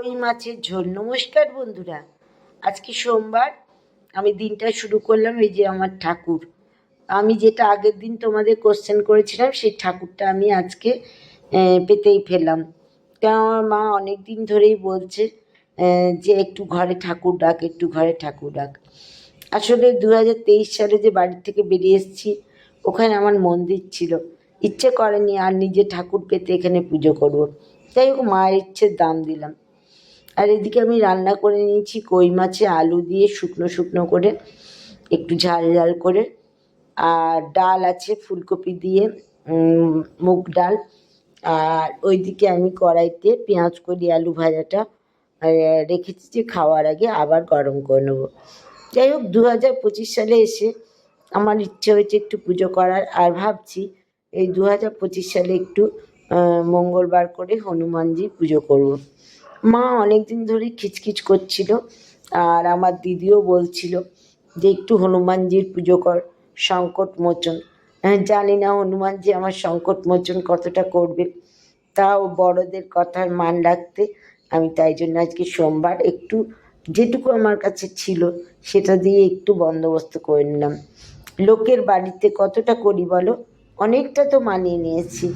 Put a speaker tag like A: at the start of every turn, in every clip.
A: কই মাছের ঝোল? নমস্কার বন্ধুরা, আজকে সোমবার, আমি দিনটা শুরু করলাম এই যে আমার ঠাকুর। আমি যেটা আগের দিন তোমাদের কোশ্চেন করেছিলাম, সেই ঠাকুরটা আমি আজকে পেতেই ফেললাম। কারণ আমার মা অনেক দিন ধরেই বলছে যে একটু ঘরে ঠাকুর ডাক, একটু ঘরে ঠাকুর ডাক। আসলে দু হাজার তেইশ সালে যে বাড়ি থেকে বেরিয়ে এসেছি, ওখানে আমার মন্দির ছিল। ইচ্ছে করেনি আর নিজে ঠাকুর পেতে এখানে পুজো করব। যাই হোক, মায়ের ইচ্ছের দাম দিলাম। আর এদিকে আমি রান্না করে নিয়েছি কই মাছে আলু দিয়ে শুকনো শুকনো করে, একটু ঝাল ঝাল করে। আর ডাল আছে ফুলকপি দিয়ে মুগ ডাল। আর ওইদিকে আমি কড়াইতে পেঁয়াজ কলি আলু ভাজাটা রেখেছি যে খাওয়ার আগে আবার গরম করে নেব। যাই হোক দু হাজার পঁচিশ সালে এসে আমার ইচ্ছে হয়েছে একটু পুজো করার, আর ভাবছি এই দু হাজার পঁচিশ সালে একটু মঙ্গলবার করে হনুমানজি পুজো করব। মা অনেক দিন ধরে খিচখিচ করছিল আর আমার দিদিও বলছিল যে একটু হনুমানজির পুজো কর, সংকট মোচন। জানি না হনুমানজি আমার সংকট মোচন কতটা করবে। তাও বড়দের কথার মান রাখতে আমি তাই জন্য আজকে সোমবার একটু যেটুকু আমার কাছে ছিল সেটা দিয়ে একটু বন্দোবস্ত করে নিলাম। লোকের বাড়িতে কতটা করি বলো? অনেকটা তো মানিয়ে নিয়েছি।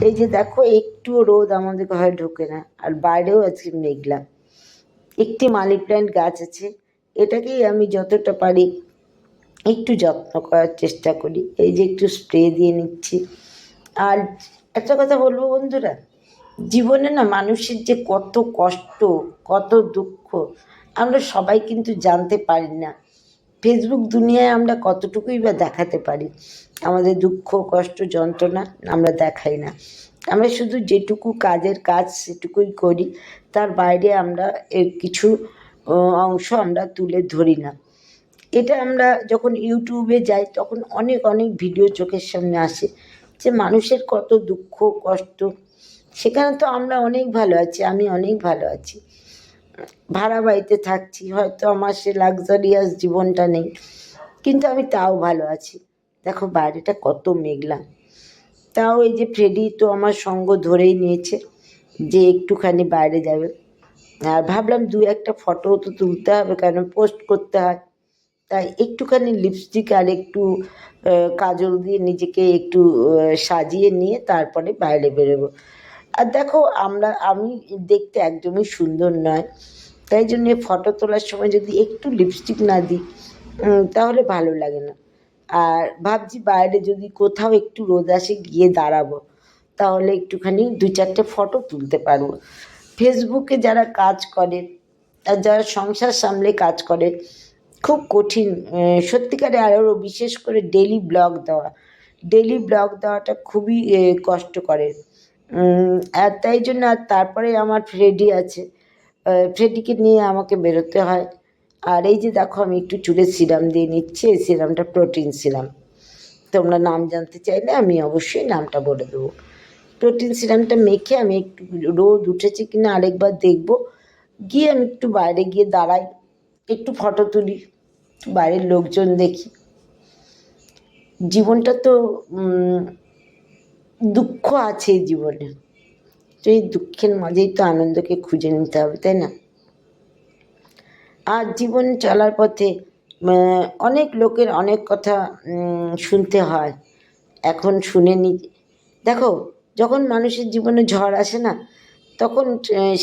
A: এই যে দেখো, একটুও রোদ আমাদের ঘরে ঢোকে না, আর বাইরেও আজকে মেঘলা। একটি মানি প্ল্যান্ট গাছ আছে, এটাকেই আমি যতটা পারি একটু যত্ন করার চেষ্টা করি। এই যে একটু স্প্রে দিয়ে নিচ্ছি। আর একটা কথা বলব বন্ধুরা, জীবনে না মানুষের যে কত কষ্ট, কত দুঃখ, আমরা সবাই কিন্তু জানতে পারি না। ফেসবুক দুনিয়ায় আমরা কতটুকুই বা দেখাতে পারি? আমাদের দুঃখ, কষ্ট, যন্ত্রণা আমরা দেখাই না। আমরা শুধু যেটুকু কাজের কাজ সেটুকুই করি, তার বাইরে আমরা এর কিছু অংশ আমরা তুলে ধরি না। এটা আমরা যখন ইউটিউবে যাই, তখন অনেক অনেক ভিডিও চোখের সামনে আসে যে মানুষের কত দুঃখ, কষ্ট। সেখানে তো আমরা অনেক ভালো আছি, আমি অনেক ভালো আছি। ভাড়া বাড়িতে থাকছি, হয়তো আমার সে লাক্সারিয়াস জীবনটা নেই। কিন্তু আমি তাও ভালো আছি। দেখো বাইরেটা কত মেঘলা। তাও এই যে ফ্রেডি তো আমার সঙ্গ ধরেই নিয়েছে যে একটুখানি বাইরে যাবে। আর ভাবলাম দু একটা ফটো তো তুলতে হবে, কেন পোস্ট করতে হয়। তাই একটুখানি লিপস্টিক আর একটু কাজল দিয়ে নিজেকে একটু সাজিয়ে নিয়ে তারপরে বাইরে বেরোবো। আর দেখো আমরা আমি দেখতে একদমই সুন্দর নয়। তাই জন্য ফটো তোলার সময় যদি একটু লিপস্টিক না দিই তাহলে ভালো লাগে না। আর ভাবছি বাইরে যদি কোথাও একটু রোদ আসে গিয়ে দাঁড়াবো তাহলে একটুখানি দু চারটে ফটো তুলতে পারব। ফেসবুকে যারা কাজ করে আর যারা সংসার সামলে কাজ করে খুব কঠিন সত্যিকারে আরও বিশেষ করে ডেলি ব্লগ দেওয়া। ডেলি ব্লগ দেওয়াটা খুবই আহ, কষ্টকরের উম, আর তাই জন্য আর তারপরে আমার ফ্রেডি আছে। ফ্রেডিকে নিয়ে আমাকে বেরোতে হয়। আর এই যে দেখো, আমি একটু চুলে সিরাম দিয়ে নিচ্ছি, এই সিরামটা প্রোটিন সিরাম। তোমরা নাম জানতে চাইলে আমি অবশ্যই নামটা বলে দেবো। প্রোটিন সিরামটা মেখে আমি একটু রোদ উঠেছে কিনা আরেকবার দেখব। গিয়ে আমি একটু বাইরে গিয়ে দাঁড়াই, একটু ফটো তুলি, বাইরের লোকজন দেখি। জীবনটা তো দুঃখ আছে জীবনে। তো এই দুঃখের মাঝেই তো আনন্দকে খুঁজে নিতে হবে, তাই না? আর জীবন চলার পথে অনেক লোকের অনেক কথা শুনতে হয়। এখন শুনে নি, দেখো, যখন মানুষের জীবনে ঝড় আসে না, তখন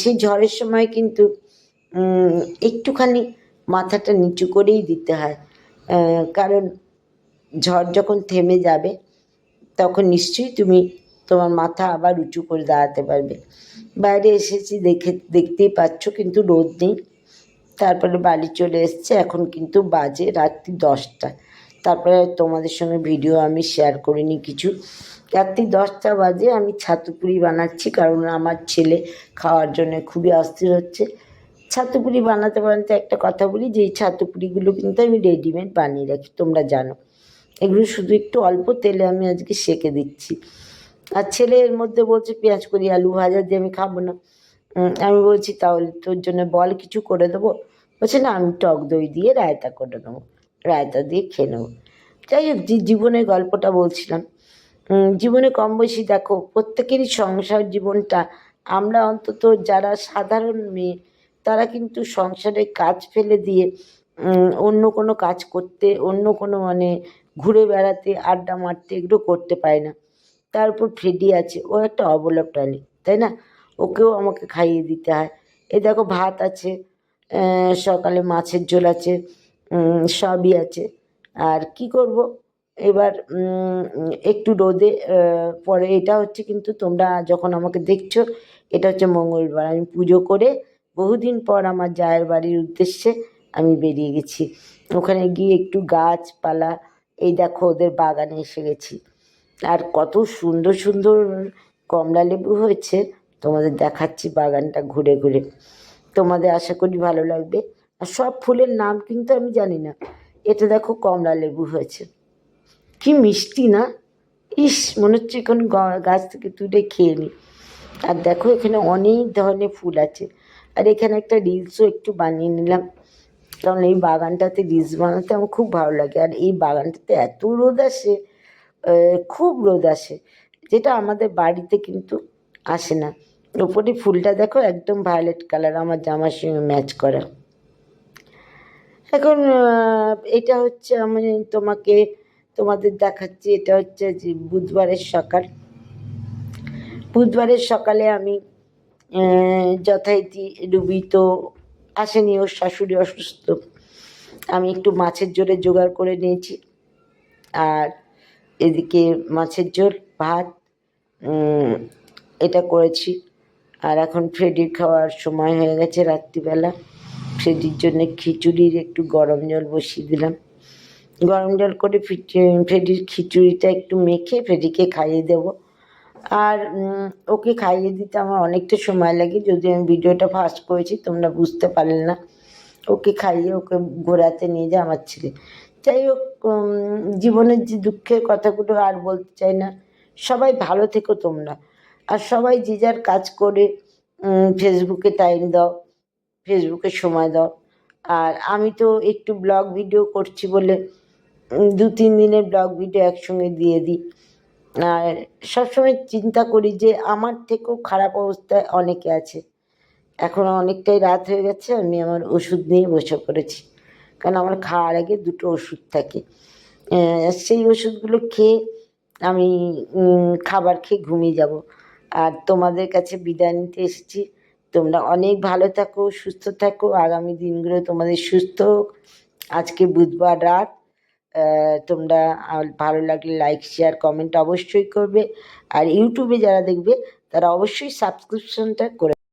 A: সেই ঝড়ের সময় কিন্তু একটুখানি মাথাটা নিচু করেই দিতে হয়। কারণ ঝড় যখন থেমে যাবে তখন নিশ্চয়ই তুমি তোমার মাথা আবার উঁচু করে দাঁড়াতে পারবে। বাইরে এসেছি, দেখে, দেখতেই পাচ্ছ কিন্তু রোদ নেই। তারপরে বাড়ি চলে এসছে, এখন কিন্তু বাজে রাত্রি দশটা। তারপরে তোমাদের সঙ্গে ভিডিও আমি শেয়ার করিনি কিছু। রাত্রি দশটা বাজে, আমি ছাতুপুরি বানাচ্ছি কারণ আমার ছেলে খাওয়ার জন্য খুবই অস্থির হচ্ছে। ছাতুপুরি বানাতে বানাতে একটা কথা বলি, যে এই ছাতুপুরিগুলো কিন্তু আমি রেডিমেড বানিয়ে রাখি, তোমরা জানো। এগুলো শুধু একটু অল্প তেলে আমি আজকে সেকে দিচ্ছি। আর ছেলে এর মধ্যে বলছে, পেঁয়াজ করি, আলু ভাজা দিয়ে আমি খাব না। আমি বলছি, তাহলে তোর জন্য বল কিছু করে দেবো? বলছে, না, আমি টক দই দিয়ে রায়তা করে দেবো। রায়তা দিয়ে খেয়ে নেব। যাই হোক যে জীবনের গল্পটা বলছিলাম। জীবনে কম বেশি দেখো, প্রত্যেকেরই সংসার জীবনটা, আমরা অন্তত যারা সাধারণ মেয়ে, তারা কিন্তু সংসারে কাজ ফেলে দিয়ে অন্য কোনো কাজ করতে, অন্য কোনো মানে ঘুরে বেড়াতে, আড্ডা মারতে এগুলো করতে পারে না। তারপর ফ্রেডি আছে, ও একটা অবলা প্রাণী, তাই না? ওকেও আমাকে খাইয়ে দিতে হয়। এ দেখো ভাত আছে সকালে মাছের ঝোল আছে সবই আছে। আর কি করব? এবার একটু রোদে পরে এটা হচ্ছে কিন্তু তোমরা যখন আমাকে দেখছ, এটা হচ্ছে মঙ্গলবার। আমি পুজো করে বহুদিন পর আমার জায়ের বাড়ির উদ্দেশ্যে আমি বেরিয়ে গেছি। ওখানে গিয়ে একটু গাছপালা এই দেখো ওদের বাগানে এসে গেছি। আর কত সুন্দর সুন্দর কমলা লেবু হয়েছে, তোমাদের দেখাচ্ছি বাগানটা ঘুরে ঘুরে। তোমাদের আশা করি ভালো লাগবে। আর সব ফুলের নাম কিন্তু আমি জানি না। এটা দেখো কমলা লেবু হয়েছে। কি মিষ্টি না? ইস, মনে হচ্ছে এখন গাছ থেকে তুলে খেয়ে নিই আর দেখো এখানে অনেক ধরনের ফুল আছে। আর এখানে একটা রিলসও একটু বানিয়ে নিলাম। কারণ এই বাগানটাতে রিলস বানাতে আমার খুব ভালো লাগে। আর এই বাগানটাতে এত রোদ আসে খুব রোদ আসে, যেটা আমাদের বাড়িতে কিন্তু আসে না। ওপরে ফুলটা দেখো একদম ভায়োলেট কালার আমার জামার সঙ্গে ম্যাচ করা। এখন এটা হচ্ছে আমি তোমাকে, তোমাদের দেখাচ্ছি, এটা হচ্ছে যে বুধবারের সকাল। বুধবারের সকালে আমি যথারীতি রুবি তো আসেনি, ওর শাশুড়ি অসুস্থ। আমি একটু মাছের ঝোলে জোগাড় করে নিয়েছি। আর এদিকে মাছের ঝোল, ভাত এটা করেছি। আর এখন ফ্রেডির খাওয়ার সময় হয়ে গেছে রাত্রিবেলা। ফ্রেডির জন্য খিচুড়ির একটু গরম জল বসিয়ে দিলাম। গরম জল করে ফ্রেডির খিচুড়িটা একটু মেখে ফ্রেডিকে খাইয়ে দেব। আর ওকে খাইয়ে দিতে আমার অনেকটা সময় লাগে, যদি আমি ভিডিওটা ফাস্ট করেছি তোমরা বুঝতে পারলে না। ওকে খাইয়ে ওকে ঘোরাতে নিয়ে যায় আমার ছেলে। যাই হোক জীবনের যে দুঃখের কথাগুলো আর বলতে চাই না, সবাই ভালো থেকো তোমরা। আর সবাই যে যার কাজ করে ফেসবুকে টাইম দাও, ফেসবুকে সময় দাও। আর আমি তো একটু ব্লগ ভিডিও করছি বলে দু তিন দিনের ব্লগ ভিডিও একসঙ্গে দিয়ে দিই। আর সবসময় চিন্তা করি যে আমার থেকেও খারাপ অবস্থায় অনেকে আছে। এখন অনেকটাই রাত হয়ে গেছে, আমি আমার ওষুধ নিয়ে বসে পড়েছি। কারণ আমার খাওয়ার আগে দুটো ওষুধ থাকে। সেই ওষুধগুলো খেয়ে আমি খাবার খেয়ে ঘুমিয়ে যাব। আর তোমাদের কাছে বিদায় নিতে এসেছি। তোমরা অনেক ভালো থাকো, সুস্থ থাকো। আগামী দিনগুলো তোমাদের সুস্থ হোক। আজকে বুধবার রাত। তোমরা ভালো লাগলে লাইক শেয়ার কমেন্ট অবশ্যই করবে। আর ইউটিউবে যারা দেখবে, তারা অবশ্যই সাবস্ক্রিপশনটা করে